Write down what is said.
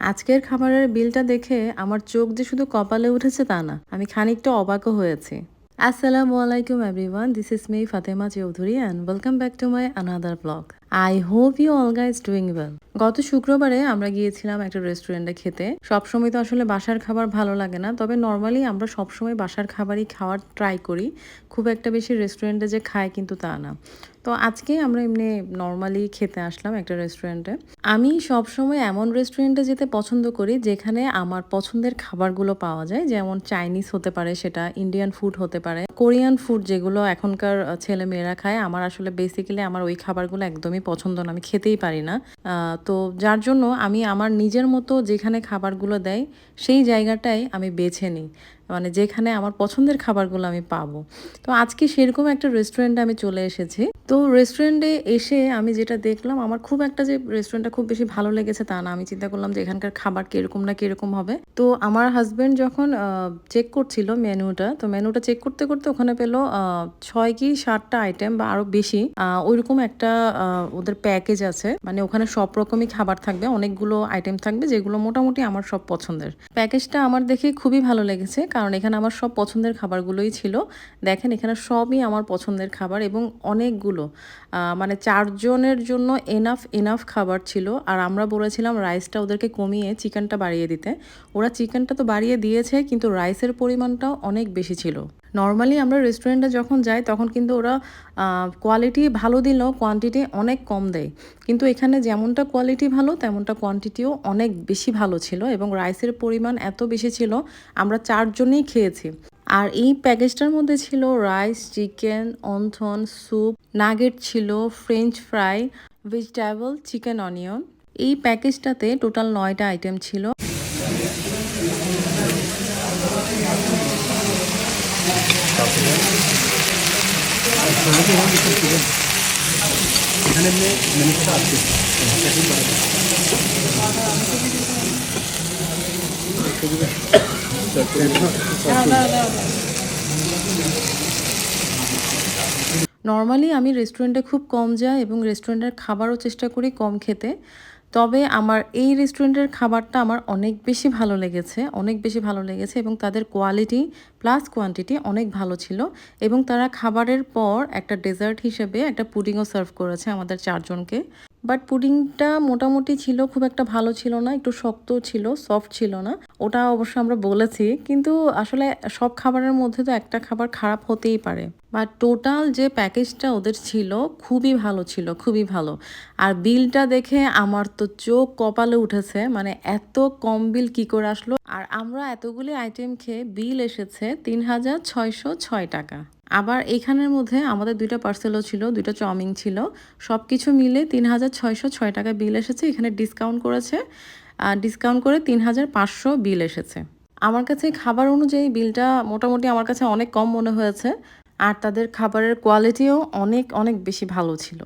আজকের খাবারের বিলটা দেখে আমার চোখ যে শুধু কপালে উঠেছে তা না, আমি খানিকটা অবাকও হয়েছি। আসসালামু আলাইকুম everyone this is me Fatema Chowdhury and welcome back to my another blog I hope you all guys doing well গত শুক্রবারে আমরা গিয়েছিলাম একটা রেস্টুরেন্টে খেতে। সবসময় তো আসলে বাসার খাবার ভালো লাগে না, তবে নর্মালি আমরা সবসময় বাসার খাবারই খাওয়ার ট্রাই করি। খুব একটা বেশি রেস্টুরেন্টে যে খায় কিন্তু তা না। তো আজকে আমরা এমনি নর্মালি খেতে আসলাম একটা রেস্টুরেন্টে আমি সবসময় এমন রেস্টুরেন্টে যেতে পছন্দ করি যেখানে আমার পছন্দের খাবারগুলো পাওয়া যায়, যেমন চাইনিজ হতে পারে, সেটা ইন্ডিয়ান ফুড হতে পারে। কোরিয়ান ফুড যেগুলো এখনকার ছেলে মেয়েরা খায়, আমার আসলে বেসিক্যালি আমার ওই খাবারগুলো একদমই পছন্দ না, আমি খেতেই পারি না। তো যার জন্য আমি আমার নিজের মতো যেখানে খাবারগুলো দেয়, সেই জায়গাটাই আমি বেছে নিই। মানে যেখানে আমার পছন্দের খাবারগুলো আমি পাবো। তো আজকে সেরকম একটা রেস্টুরেন্টে আমি চলে এসেছি। তো রেস্টুরেন্টে এসে আমি যেটা দেখলাম, আমার খুব একটা যে রেস্টুরেন্টটা খুব বেশি ভালো লেগেছে তা না। আমি চিন্তা করলাম যে এখানকার খাবার কীরকম না কীরকম হবে। তো আমার হাজবেন্ড যখন চেক করছিল মেনুটা, তো মেনুটা চেক করতে করতে ওখানে পেল ছয় কি সাতটা আইটেম বা আরও বেশি ওইরকম একটা ওদের প্যাকেজ আছে। মানে ওখানে সব রকমই খাবার থাকবে, অনেকগুলো আইটেম থাকবে, যেগুলো মোটামুটি আমার সব পছন্দের। প্যাকেজটা আমার দেখে খুবই ভালো লেগেছে কারণ এখানে আমার সব পছন্দের খাবারগুলোই ছিল। দেখেন, এখানে সবই আমার পছন্দের খাবার এবং অনেকগুলো মানে চারজনের জন্য এনাফ এনাফ খাবার ছিল। আর আমরা বলেছিলাম রাইসটা ওদেরকে কমিয়ে চিকেনটা বাড়িয়ে দিতে। ওরা চিকেনটা তো বাড়িয়ে দিয়েছে, কিন্তু রাইসের পরিমাণটাও অনেক বেশি ছিল। নর্মালি আমরা রেস্টুরেন্টে যখন যাই, তখন কিন্তু ওরা কোয়ালিটি ভালো দিলেও কোয়ান্টিটি অনেক কম দেয়। কিন্তু এখানে যেমনটা কোয়ালিটি ভালো, তেমনটা কোয়ান্টিটিও অনেক বেশি ভালো ছিল এবং রাইসের পরিমাণ এত বেশি ছিল, আমরা চারজনেই খেয়েছি। আর এই প্যাকেজটার মধ্যে ছিল rice chicken wonton soup nugget ছিল french fry vegetable chicken onion এই প্যাকেজটাতে টোটাল নয়টা আইটেম ছিল। নর্মালি আমি রেস্টুরেন্টে খুব কম যাই এবং রেস্টুরেন্টের খাবারও চেষ্টা করি কম খেতে। তবে আমার এই রেস্টুরেন্টের খাবারটা আমার অনেক বেশি ভালো লেগেছে, অনেক বেশি ভালো লেগেছে এবং তাদের কোয়ালিটি প্লাস কোয়ান্টিটি অনেক ভালো ছিল এবং তারা খাবারের পর একটা ডেজার্ট হিসেবে একটা পুডিংও সার্ভ করেছে আমাদের চারজনকে। বাট পুডিংটা মোটামুটি ছিল, খুব একটা ভালো ছিল না, একটু শক্ত ছিল সফট ছিল না। ওটা অবশ্য আমরা বলেছি, কিন্তু আসলে সব খাবারের মধ্যে তো একটা খাবার খারাপ হতেই পারে। বাট টোটাল যে প্যাকেজটা ওদের ছিল, খুবই ভালো ছিল, খুবই ভালো। আর বিলটা দেখে আমার তো চোখ কপালে উঠেছে মানে এত কম বিল কি করে আসলো। আর আমরা এতগুলি আইটেম খেয়ে বিল এসেছে তিন হাজার ছয়শো ছয় টাকা। আবার এইখানের মধ্যে আমাদের দুইটা পার্সেলও ছিল, দুইটা চাউমিন ছিল। সব কিছু মিলে তিন হাজার ছয়শো ছয় টাকা বিল এসেছে, এখানে ডিসকাউন্ট করেছে। ডিসকাউন্ট করে তিন হাজার পাঁচশো বিল এসেছে। আমার কাছে খাবার অনুযায়ী বিলটা মোটামুটি আমার কাছে অনেক কম মনে হয়েছে। আর তাদের খাবারের কোয়ালিটিও অনেক অনেক বেশি ভালো ছিল।